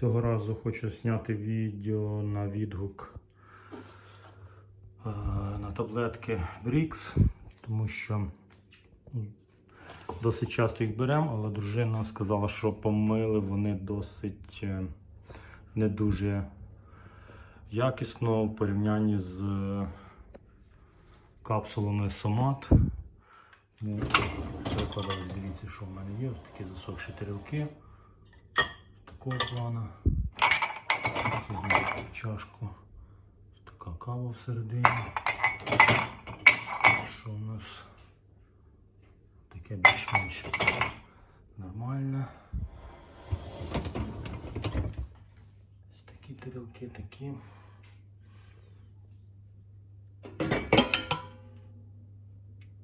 Цього разу хочу зняти відео на відгук е, на таблетки Brix, тому що досить часто їх беремо, але дружина сказала, що помили вони досить е, не дуже якісно в порівнянні з е, капсулами Сомат. Ну, дивіться, що в мене є. Такі засохші тарілки. Такого плану. Чашку. Така кава всередині. Що у нас таке більш-менш нормальне. Ось такі тарілки, такі.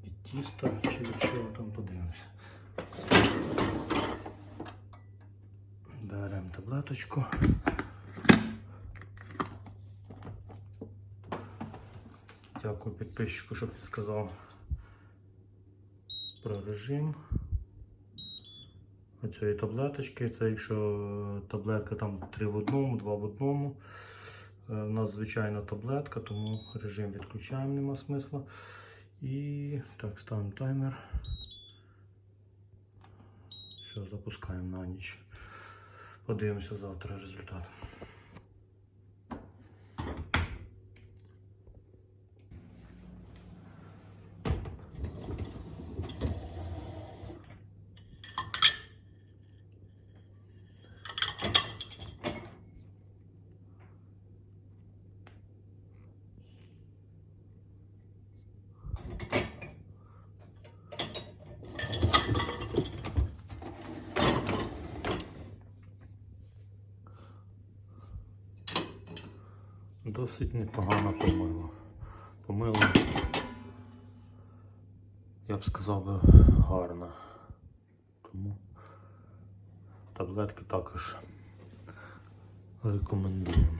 Від тіста чи від чого там подивимося. Беремо таблеточку. Дякую підписчику, що підсказав про режим оцієї таблеточки. Це якщо таблетка там 3 в одному, 2 в одному. Е, У нас звичайна таблетка, тому режим відключаємо, нема смисла. І так, ставимо таймер. Все, запускаємо на ніч. Подивимося завтра результат. Досить непогано помило. Помило, я б сказав би гарно. Тому таблетки також рекомендую.